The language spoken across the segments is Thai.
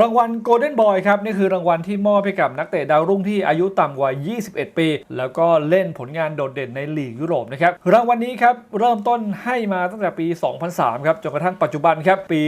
รางวัล Golden Boy ครับ นี่คือรางวัลที่มอบให้กับนักเตะดาวรุ่งที่อายุต่ำกว่า 21 ปี แล้วก็เล่นผลงานโดดเด่นในลีกยุโรปนะครับ รางวัลนี้ครับ เริ่มต้นให้มาตั้งแต่ปี 2003 ครับ จนกระทั่งปัจจุบันครับ ปี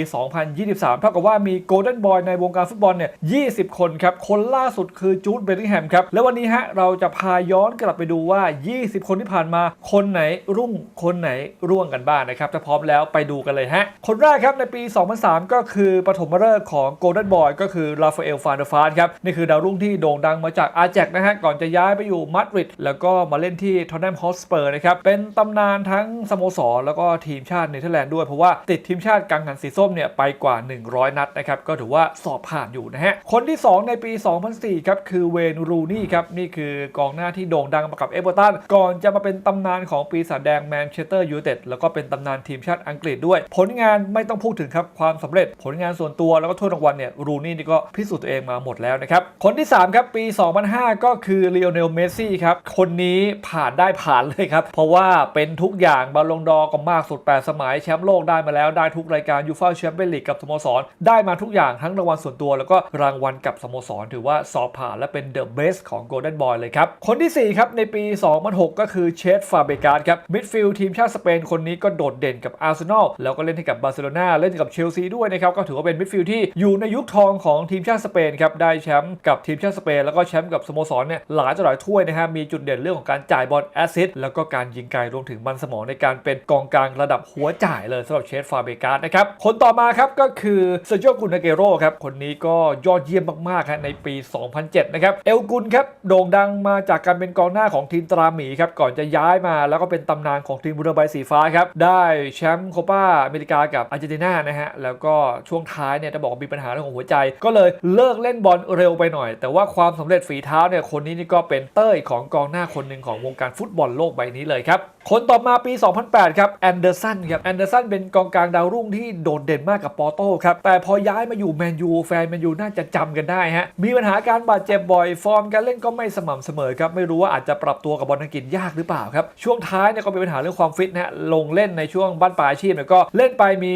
2023 เท่ากับว่ามี Golden Boy ในวงการฟุตบอลเนี่ย 20 คนครับ คนล่าสุดคือจูดเบลลิงแฮมครับ และวันนี้ฮะเราจะพาย้อนกลับไปดูว่า 20 คนที่ผ่านมา คนไหนรุ่ง คนไหนร่วงกันบ้างนะครับ ถ้าพร้อมแล้วไปดูกันเลยฮะ คนแรกครับในปี 2003 ก็คือปฐมฤกษ์ของ Golden Boy ก็คือราฟาเอลฟานเดฟาร์ครับนี่คือดาวรุ่งที่โด่งดังมาจากอาแจกนะฮะก่อนจะย้ายไปอยู่มาดริดแล้วก็มาเล่นที่ทอนแนมฮอสเปอร์นะครับเป็นตำนานทั้งสโมสรแล้วก็ทีมชาติเนเธอร์แลนด์ด้วยเพราะว่าติดทีมชาติกังหันสีส้มเนี่ยไปกว่า 100 นัดนะครับก็ถือว่าสอบผ่านอยู่นะฮะคนที่ 2 ในปี 2004ครับคือเวนรูนี่ครับนี่คือกองหน้าที่โด่งดังมากับเอเวอร์ตันก่อนจะมาเป็นตำนานของปีศาจแดงแมนเชสเตอร์ยูไนเต็ดแล้วก็เป็นตำนานทีมชาติอังกฤษด้วย ผลงานไม่ต้องพูดถึงครับความสำเร็จผลงานส่วนตัวแล้วก็ถ้วยรางวัลเนี่ยรูนี่นี่ก็พิสูจน์ตัวเองมาหมดแล้วนะครับ คนที่ 3 ครับ ปี 2005 ก็คือเลโอเนลเมสซี่ครับ คนนี้ผ่านได้ผ่านเลยครับ เพราะว่าเป็นทุกอย่างบอลลงดอร์ก็มากสุด 8 สมัยแชมป์โลกได้มาแล้วได้ทุกรายการยูฟ่าแชมเปี้ยนลีกกับสโมสร ได้มาทุกอย่างทั้งรางวัลส่วนตัว แล้วก็รางวัลกับสโมสร ถือว่าสอบผ่านและเป็นเดอะเบสของโกลเด้นบอยเลยครับ คนที่ 4 ครับ ในปี 2006 ก็คือเชสฟาเบกาสครับมิดฟิลด์ทีมชาติสเปนคนนี้ก็โดดเด่นกับอาร์เซนอลแล้วก็เล่นให้กับบาร์เซโลนาเล่นกับเชลซีด้วยนะครับก็ถือว่าเป็นมิดฟิลด์ที่อยู่ในยุคทองของทีมชาติสเปนครับได้แชมป์กับทีมชาติสเปนแล้วก็แชมป์กับสโมสรเนี่ยหลายต่อหลายถ้วยนะฮะมีจุดเด่นเรื่องของการจ่ายบอลแอสซิสแล้วก็การยิงไกลรวมถึงมันสมองในการเป็นกองกลางระดับหัวจ่ายเลยสำหรับเชสฟาเบกาสนะครับคนต่อมาครับก็คือเซอร์ i ิโอกุนเกโรครับคนนี้ก็ยอดเยี่ยมมากๆฮะในปี 2007 นะครับเอลกุนครับโด่งดังมาจากการเป็นกองหน้าของทีมตราหมีครับก่อนจะย้ายมาแล้วก็เป็นตำนานของทีมบุรใบสีฟ้าครับได้แชมป์โคปาอเมริกากับอาร์เจนตินานะฮะแล้วก็ช่วงท้ายเนี่ยจะบอกมีปัญหาเรื่องของหัวใจ ก็เลยเลิกเล่นบอลเร็วไปหน่อย แต่ว่าความสำเร็จฝีเท้าเนี่ยคนนี้นี่ก็เป็นเต้ยของกองหน้าคนหนึ่งของวงการฟุตบอลโลกใบนี้เลยครับคนต่อมาปี 2008 ครับแอนเดอร์สันครับแอนเดอร์สันเป็นกองกลางดาวรุ่งที่โดดเด่นมากกับปอร์โต้ครับ แต่พอย้ายมาอยู่แมนยูแฟนแมนยูน่าจะจำกันได้ฮะ มีปัญหาการบาดเจ็บบ่อย ฟอร์มการเล่นก็ไม่สม่ำเสมอครับ ไม่รู้ว่าอาจจะปรับตัวกับบอลอังกฤษยากหรือเปล่าครับ ช่วงท้ายเนี่ยก็มีปัญหาเรื่องความฟิตนะฮะลงเล่นในช่วงบ้านปลายอาชีพเนี่ยก็เล่นไปมี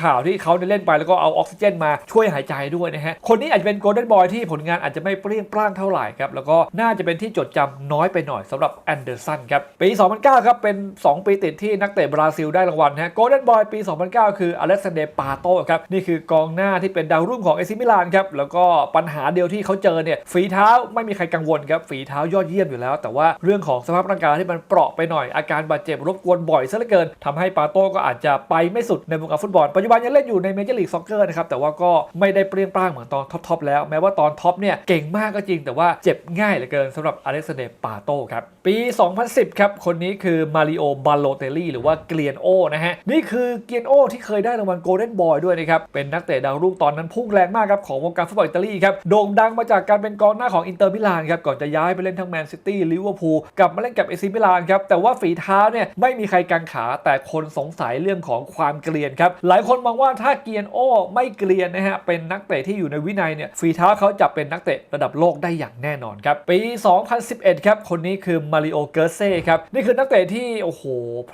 ข่าวที่เขาเนี่ยเล่นไปแล้วก็เอาออกซิเจนมาช่วยหายใจด้วยนะฮะคนนี้อาจจะเป็นโกลเด้นบอยที่ผลงานอาจจะไม่เปรี้ยงปร้างเท่าไหร่ครับแล้วก็น่าจะเป็นที่จดจำน้อยไปหน่อยสำหรับแอนเดอร์สันครับปี 2009 ครับเป็น 2 ปีติดที่นักเตะบราซิลได้รางวัลฮะโกลเด้นบอยปี 2009 คืออเล็กซานเดร์ปาโตครับ นี่คือกองหน้าที่เป็นดาวรุ่งของเอซิมิลานครับ แล้วก็ปัญหาเดียวที่เขาเจอเนี่ย ฝีเท้าไม่มีใครกังวลครับ ฝีเท้ายอดเยี่ยมอยู่แล้ว แต่ว่าเรื่องของสภาพร่างกายที่มันเปราะไปหน่อยอาการบาดเจ็บรบกวนบ่อยซะเหลือเกินทำให้ปาโต้ก็อาจจะไปไม่สุดในวงการฟุตบอลปัจจุบันยังเล่นอยู่ในเมเจอร์ลีกซ็อกเกอร์นะครับแต่ว่าก็ไม่ได้เปรี้ยงปร้างเหมือนตอนท็อปๆแล้ว แม้ว่าตอนท็อปเนี่ยเก่งมากก็จริง แต่ว่าเจ็บง่ายเหลือเกินสำหรับอเล็กซานเดร์ปาโต้ครับปี 2010 ครับคนนี้คือมาริโอบาโลเตลลี่หรือว่าเกลียนโอนะฮะ นี่คือเกลียนโอที่เคยได้รางวัลโกลเด้นบอยด้วยนะครับ เป็นนักเตะดาวรุ่งตอนนั้นพุ่งแรงมากครับ ของวงการฟุตบอลอิตาลีครับ โด่งดังมาจากการเป็นกองหน้าของอินเตอร์มิลานครับ ก่อนจะย้ายไปเล่นทั้งแมนซิตี้ลิเวอร์พูลกลับมาเล่นกับเอซิมิลานครับแต่ว่าฝีเท้าเนี่ยไม่มีใครกังขาแต่คนสงสัยเรื่องของความเกลียนครับหลายคนมองว่าถ้าเกลียนโอไม่เกลียนนะฮะเป็นนักเตะที่อยู่ในวินัยเนี่ยฝีเท้าเขาจะเป็นนักเตะระดับโลกได้อย่างแน่นอนครับปี 2011 ครับคนนี้คือมาริโอเกอร์เซ่ครับนี่คือนักเตะที่โอ้โห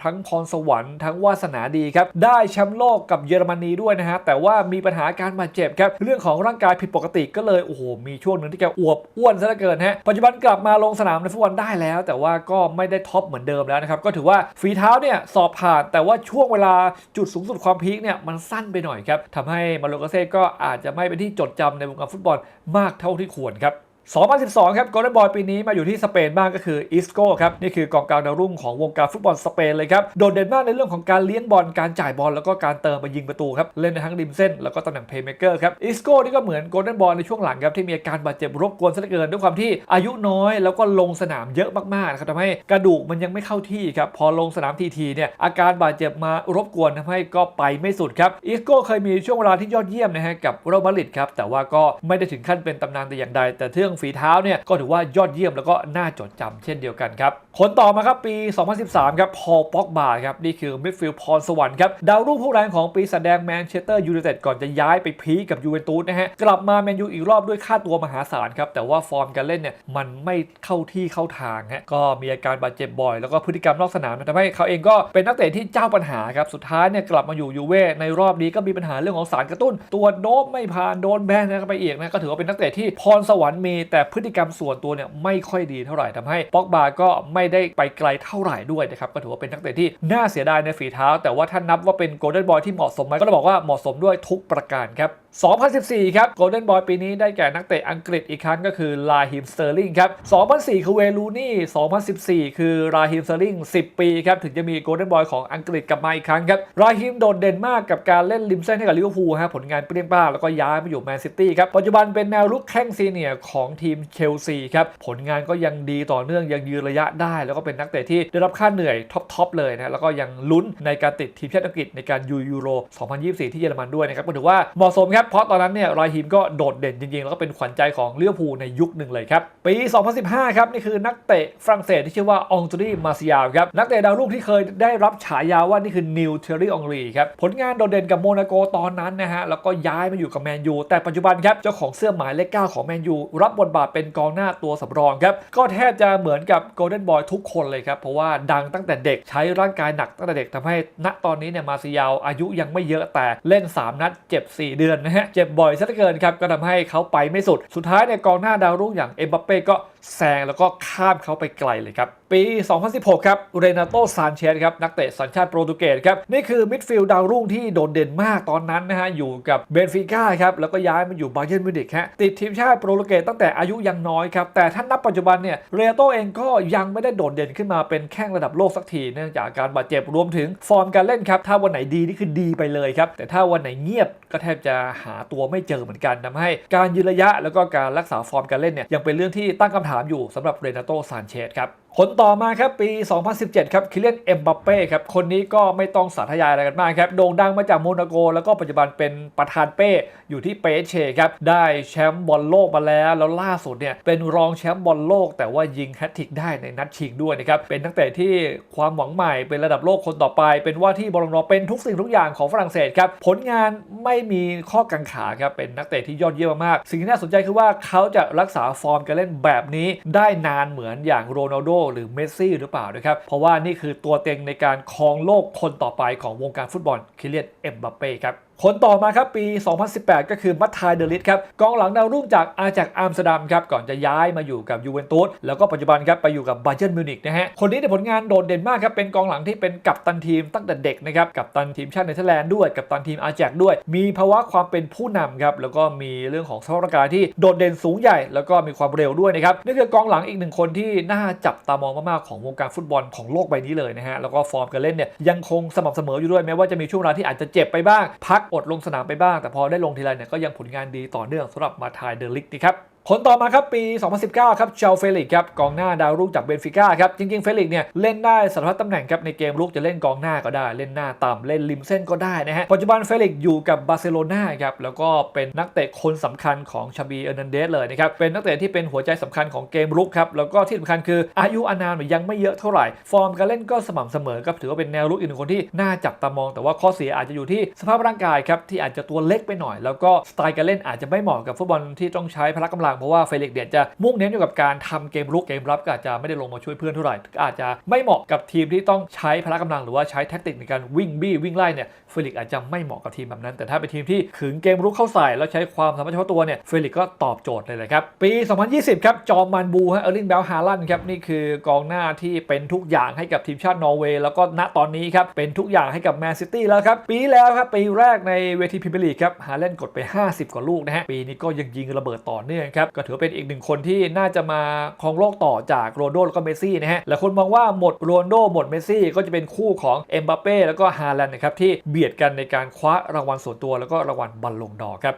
ทั้งพรสวรรค์ทั้งวาสนาดีครับ ได้แชมป์โลกกับเยอรมนีด้วยนะฮะ แต่ว่ามีปัญหาการบาดเจ็บครับ เรื่องของร่างกายผิดปกติก็เลยโอ้โหมีช่วงหนึ่งที่แกอวบอ้วนซะเหลือเกินฮะ ปัจจุบันกลับมาลงสนามในฟุตบอลได้แล้ว แต่ว่าก็ไม่ได้ท็อปเหมือนเดิมแล้วนะครับ ก็ถือว่าฝีเท้าเนี่ยสอบผ่าน แต่ว่าช่วงเวลาจุดสูงสุดความพีคเนี่ยมันสั้นไปหน่อยครับทำให้มาโลกาเซ่ก็อาจจะไม่เป็นที่จดจำในวงการฟุตบอลมากเท่าที่ควรครับ 2012 ครับโกลเด้นบอยปีนี้มาอยู่ที่สเปนบ้างก็คืออิสโก้ครับ นี่คือกองกลางดาวรุ่งของวงการฟุตบอลสเปนเลยครับ โดดเด่นมากในเรื่องของการเลี้ยงบอลการจ่ายบอลแล้วก็การเติมไปยิงประตูครับ เล่นในทั้งริมเส้นแล้วก็ตำแหน่งเพย์เมเกอร์ครับอิสโก้นี่ก็เหมือนโกลเด้นบอยในช่วงหลังครับที่มีอาการบาดเจ็บรบกวนซะเหลือเกินด้วยความที่อายุน้อยแล้วก็ลงสนามเยอะมากๆนะครับทำให้กระดูกมันยังไม่เข้าที่ครับพอลงสนามทีๆเนี่ยอาการบาดเจ็บมารบกวนทำให้ก็ไปไม่สุดครับอิสโก้เคยมีช่วงเวลาที่ยอดเยี่ยมนะฮะกับเรอัลมาดริดครับแต่ว่าก็ไม่ได้ถึงขั้นเป็นตำนานแต่อย่างใดแต่เรื่องฝีเท้าเนี่ยก็ถือว่ายอดเยี่ยมแล้วก็น่าจดจำเช่นเดียวกันครับคนต่อมาครับปี 2013 ครับพอลป็อกบาครับนี่คือมิดฟิลด์พรสวรรค์ครับดาวรุ่งผู้แรงของปีศาจแดงแมนเชสเตอร์ยูไนเต็ดก่อนจะย้ายไปพีกับยูเวนตุสนะฮะกลับมาแมนยูอีกรอบด้วยค่าตัวมหาศาลครับแต่ว่าฟอร์มการเล่นเนี่ยมันไม่เข้าที่เข้าทางฮะก็มีอาการบาดเจ็บบ่อย แล้วก็พฤติกรรมนอกสนามทำให้เขาเองก็เป็นนักเตะที่เจ้าปัญหาครับสุดท้ายเนี่ยกลับมาอยู่ยูเว่ในรอบนี้ก็มีปัญหาเรื่องของสารกระตุ้น ตัวโดบไม่ผ่านโดนแบนนะครับไปอีกนะก็ถือว่าเป็นนักเตะที่พรสวรรค์มีแต่พฤติกรรมส่วนตัวเนี่ยไม่ค่อยดีเท่าไหร่ทำให้ป็อกบาก็ไม่ได้ไปไกลเท่าไหร่ด้วยนะครับก็ถือว่าเป็นนักเตะที่น่าเสียดายในฝีเท้า แต่ว่าถ้านับว่าเป็นโกลเด้นบอยที่เหมาะสมไหมก็ต้องบอกว่าเหมาะสมด้วยทุกประการครับ2014 ครับโกลเด้นบอยปีนี้ได้แก่นักเตะอังกฤษอีกครั้งก็คือลาฮิมสเตอร์ลิงครับ 2004 คือเวลูนี่ 2014 คือราฮิมสเตอร์ลิง 10 ปีครับ ถึงจะมีโกลเด้นบอยของอังกฤษกลับมาอีกครั้งครับราฮิมโดดเด่นมากกับการเล่นริมเส้นให้กับลิเวอร์พูลฮะผลงานเปรี้ยงป้าแล้วก็ย้ายมาอยู่แมนซิตี้ครับ ปัจจุบันเป็นแนวลุกแข้งซีเนียร์ของทีมเชลซีครับ ผลงานก็ยังดีต่อเนื่องยังยืนระยะได้ แล้วก็เป็นนักเตะที่ได้รับค่าเหนื่อยท็อปๆเลยนะแล้วก็ยังลุ้นในการติดทีมชาติอังกฤษในการยูยูโร 2024 ที่เยอรมันด้วยนะครับก็ถือว่าเหมาะสมครับ เพราะตอนนั้นเนี่ยรายฮิมก็โดดเด่นจริงๆ แล้วก็เป็นขวัญใจของลิเวอร์พูลในยุคหนึ่งเลยครับ ปี 2015 ครับ นี่คือนักเตะฝรั่งเศสที่ชื่อว่าองตรีมาซิยาครับ นักเตะดาวรุ่งที่เคยได้รับฉายาว่านี่คือนิวเทอรี่องรีครับ ผลงานโดดเด่นกับโมนาโกตอนนั้นนะฮะแล้วก็ย้ายมาอยู่กับแมนยูแต่ปัจจุบันครับเจ้าของเสื้อหมายเลข9ของแมนยูรับบทบาทเป็นกองหน้าตัวสำรองครับก็แทบจะเหมือนกับโกลเด้นบอยทุกคนเลยครับเพราะว่าดังตั้งแต่เด็กใช้ร่างกายหนักตั้งแต่เด็กทำให้ณตอนนี้เนี่ยมาซิยาอายุยังไม่เยอะแต่เล่น 3 นัดเจ็บ 4 เดือนนะฮะเจ็บบ่อยซะเหลือเกินครับก็ทำให้เขาไปไม่สุด สุดท้ายในยกองหน้าดาวรุ่งอย่างเอ็มบัปเป้ก็แซงแล้วก็ข้ามเขาไปไกลเลยครับ ปี 2016 ครับเรนาโตซานเชสครับ นักเตะสัญชาติโปรตุเกสครับ นี่คือมิดฟิลด์ดาวรุ่งที่โดดเด่นมากตอนนั้นนะฮะ อยู่กับเบนฟิก้าครับ แล้วก็ย้ายมาอยู่บาเยิร์นมิวนิกฮะ ติดทีมชาติโปรตุเกสตั้งแต่อายุยังน้อยครับ แต่ถ้านับปัจจุบันเนี่ยเรนาโตเองก็ยังไม่ได้โดดเด่นขึ้นมาเป็นแข้งระดับโลกสักทีเนื่องจากการบาดเจ็บรวมถึงฟอร์มการเล่นครับถ้าวันไหนดีนี่คือดีไปเลยครับแต่ถ้าวันไหนเงียบก็แทบจะหาตัวไม่เจอเหมือนกันทำให้ การยืนระยะแล้วก็การรักษาฟอร์มการเล่นเนี่ยยังเป็นเรื่องที่ตั้งคำถามอยู่สำหรับเรนาโตซานเชสครับคนต่อมาครับปี 2017 ครับคิเลียนเอ็มบัปเป้ครับคนนี้ก็ไม่ต้องสาธยายอะไรกันมากครับโด่งดังมาจากโมนาโก แล้วก็ปัจจุบันเป็นประธานเป้อยู่ที่เปเชครับได้แชมป์บอลโลกมาแล้ว แล้วล่าสุดเนี่ยเป็นรองแชมป์บอลโลก แต่ว่ายิงแฮตทริกได้ในนัดชิงด้วยนะครับเป็นนักเตะที่ความหวังใหม่เป็นระดับโลกคนต่อไป เป็นว่าที่บอลลอเป็นทุกสิ่งทุกอย่างของฝรั่งเศสครับผลงานไม่มีข้อกังขาครับเป็นนักเตะที่ยอดเยี่ยมมากสิ่งที่น่าสนใจคือว่าเขาจะรักษาฟอร์มการเล่นแบบนี้ได้นานเหมือนอย่างโรนัลโดหรือเมสซี่หรือเปล่านะครับ เพราะว่านี่คือตัวเต็งในการครองโลกคนต่อไปของวงการฟุตบอลคิเลียนเอ็มบัปเป้ครับ คนต่อมาครับปี 2018 ก็คือมัตไทเดลิสครับกองหลังดาวรุ่งจากอาจากอัมสเตอร์ดัมครับก่อนจะย้ายมาอยู่กับยูเวนตุสแล้วก็ปัจจุบันครับไปอยู่กับบาเยิร์นมิวนิกนะฮะคนนี้ในผลงานโดดเด่นมากครับเป็นกองหลังที่เป็นกัปตันทีมตั้งแต่เด็กนะครับกัปตันทีมชาติเนเธอร์แลนด์ด้วยกัปตันทีมอาแจากด้วย มีภาวะความเป็นผู้นำครับแล้วก็มีเรื่องของสภาพร่างกายที่โดดเด่นสูงใหญ่ แล้วก็มีความเร็วด้วยนะครับนี่คือกองหลังอีกหนึ่งคนที่น่าจับตามองมากๆของวงการฟุตบอลของโลกใบนี้เลยนะฮะแล้วก็ฟอร์มการเล่นเนี่ยยังคงสม่ำเสมออยู่ด้วยแม้ว่าจะมีช่วงเวลาที่อาจจะเจ็บไปบ้างพักอดลงสนามไปบ้าง แต่พอได้ลงทีไรเนี่ยก็ยังผลงานดีต่อเนื่องสำหรับมาทายเดลิกนี่ครับคนต่อมาครับปี 2019 ครับเชลเฟลิกครับกองหน้าดาวรุ่งจากเบนฟิก้าครับจริงๆ เฟลิกเนี่ยเล่นได้สารพัดตำแหน่งครับในเกมลุกจะเล่นกองหน้าก็ได้ เล่นหน้าต่ำเล่นริมเส้นก็ได้นะฮะปัจจุบันเฟลิกอยู่กับบาร์เซโลนาครับแล้วก็เป็นนักเตะคนสำคัญของชาบีเอร์นันเดสเลยนะครับเป็นนักเตะที่เป็นหัวใจสำคัญของเกมลุกครับแล้วก็ที่สำคัญคืออายุอานามยังไม่เยอะเท่าไหร่ ฟอร์มการเล่นก็สม่ำเสมอครับถือว่าเป็นแนวลุกอีกหนึ่งคนที่น่าจับตามอง แต่ว่าข้อเสียอาจจะอยู่ที่สภาพร่างกายครับที่อาจจะตัวเล็กไปหน่อย แล้วก็สไตล์การเล่นอาจจะไม่เหมาะกับฟุตบอลที่ต้องใช้พละกำลังเพราะว่าเฟลิกเนี่ยจะมุ่งเน้นอยู่กับการทำเกมรุกเกมรับก็อาจจะไม่ได้ลงมาช่วยเพื่อนเท่าไหร่ก็อาจจะไม่เหมาะกับทีมที่ต้องใช้พละกำลังหรือว่าใช้แท็กติกในการวิ่งบี้วิ่งไล่เนี่ยเฟลิกอาจจะไม่เหมาะกับทีมแบบนั้น แต่ถ้าเป็นทีมที่ขึงเกมรุกเข้าใส่แล้วใช้ความสามารถเฉพาะตัวเนี่ยเฟลิกก็ตอบโจทย์เลยเลยครับปี 2020 ครับจอมมันบูฮะเออร์ลิงเบลฮาลันครับนี่คือกองหน้าที่เป็นทุกอย่างให้กับทีมชาตินอร์เวย์แล้วก็ณตอนนี้ครับเป็นทุกอย่างให้กับแมนซิตี้แล้วครับปีแล้วครับปีแรกในเวทีพรีเมียร์ลีกครับฮาเลนกดไป 50 กว่าลูกนะฮะปีนี้ก็ยังยิงระเบิดต่อเนื่องครับก็ถือเป็นอีกหนึ่งคนที่น่าจะมาครองโลกต่อจากโรนโดแล้วก็เมสซี่นะฮะหลายคนมองว่าหมดโรนโดหมดเมสซี่ก็จะเป็นคู่ของเอ็มบัปเป้แล้วก็ฮาแลนด์นะครับที่เบียดกันในการคว้ารางวัลส่วนตัวแล้วก็รางวัลบัลลงดอร์ครับ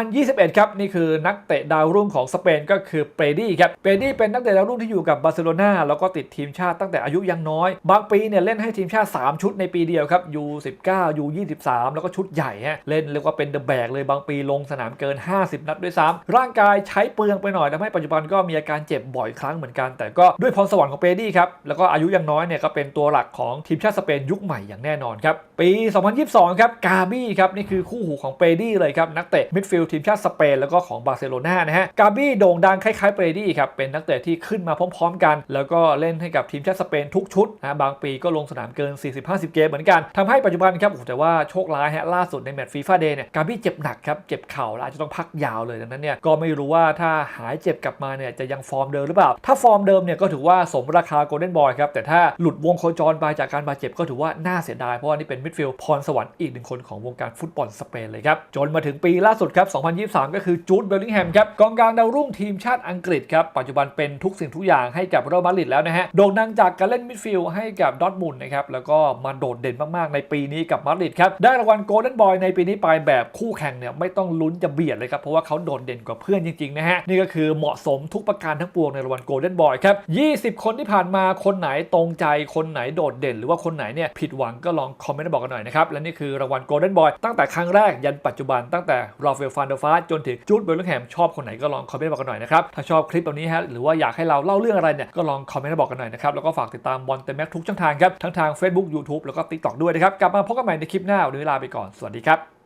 2021 ครับ นี่คือนักเตะดาวรุ่งของสเปนก็คือเปรดี้ครับ เปรดี้เป็นนักเตะดาวรุ่งที่อยู่กับบาร์เซโลนาแล้วก็ติดทีมชาติตั้งแต่อายุยังน้อย บางปีเนี่ยเล่นให้ทีมชาติ 3 ชุดในปีเดียวครับ U19 U23 แล้วก็ชุดใหญ่ฮะเล่นเรียกว่าเป็นเดอะแบกเลยบางปีลงสนามเกิน 50 นัดด้วยซ้ำร่างกายใช้เปลืองไปหน่อยทำให้ปัจจุบันก็มีอาการเจ็บบ่อยครั้งเหมือนกัน แต่ก็ด้วยพรสวรรค์ของเปดี้ครับ แล้วก็อายุยังน้อยเนี่ยก็เป็นตัวหลักของทีมชาติสเปนยุคใหม่อย่างแน่นอนครับ ปี 2022 ครับ กาบี้ครับนี่คือคู่หูของเปดี้เลยครับ นักเตะมิดฟิลด์ทีมชาติสเปนแล้วก็ของบาร์เซโลนานะฮะ กาบี้โด่งดังคล้ายๆเปดี้ครับ เป็นนักเตะที่ขึ้นมาพร้อม ๆ กัน แล้วก็เล่นให้กับทีมชาติสเปนทุกชุดนะบางปีก็ลงสนามเกิน 40-50 เกมเหมือนกันทำให้ปัจจุบันครับโอ้แต่ว่าโชคร้ายฮะล่าสุดในแมตช์ฟีฟ่าเดย์เนี่ยกาบี้เจ็บหนักครับเจ็บเข่าแล้วอาจจะต้องพักยาวเลยดังนั้นเนี่ยก็ไม่รู้ว่าถ้าหายเจ็บกลับมาเนี่ยจะยังฟอร์มเดิมหรือเปล่า ถ้าฟอร์มเดิมเนี่ยก็ถือว่าสมราคาโกลเด้นบอยครับแต่ถ้าหลุดวงโคจรไปจากการบาดเจ็บก็ถือว่าน่าเสียดายเพราะว่านี่เป็นมิดฟิลด์พรสวรรค์อีกหนึ่งคนของวงการฟุตบอลสเปนเลยครับจนมาถึงปีล่าสุดครับ 2023 ก็คือจูดเบลลิงแฮมครับกองกลางดาวรุ่งทีมชาติอังกฤษครับปัจจุบันเป็นทุกสิ่งทุกอย่างให้กับเรอัลมาดริดแล้วนะฮะโด่งดังจากการเล่นมิดฟิลด์ให้กับดอทมุนนะครับแล้วก็มาโดดเด่นมากๆในปีนี้กับมาดริดครับได้รางวัลโกลเด้นบอยในปีนี้ไปแบบคู่แข่งเนี่ยไม่ต้องลุ้นจะเบียดเลยครับเพราะว่าเขาโดดเด่นกว่าเพื่อนจริงๆนะฮะ นี่ก็คือเหมาะสมทุกประการทั้งปวงในรางวัลโกลเด้นบอยครับ 20 คนที่ผ่านมาคนไหนตรงใจคนไหนโดดเด่น หรือว่าคนไหนเนี่ยผิดหวังก็ลองคอมเมนต์มาบอกกันหน่อยนะครับ และนี่คือรางวัลโกลเด้นบอยตั้งแต่ครั้งแรกยันปัจจุบันตั้งแต่ราฟเอลฟานเดอร์ฟาจนถึงจูดเบลลิงแฮมชอบคนไหนก็ลองคอมเมนต์บอกกันหน่อยนะครับถ้าชอบคลิปแบบนี้ฮะหรือว่าอยากให้เราเล่าเรื่องอะไรเนี่ยก็ลองคอมเมนต์มาบอกกันหน่อยนะครับแล้วก็ฝากติดตามบอลเต็มแม็กทุกช่องทางครับทั้งทาง Facebook YouTube แล้วก็ TikTok ด้วยนะครับกลับมาพบกันใหม่ในคลิปหน้าวันนี้ลาไปก่อนสวัสดีครับ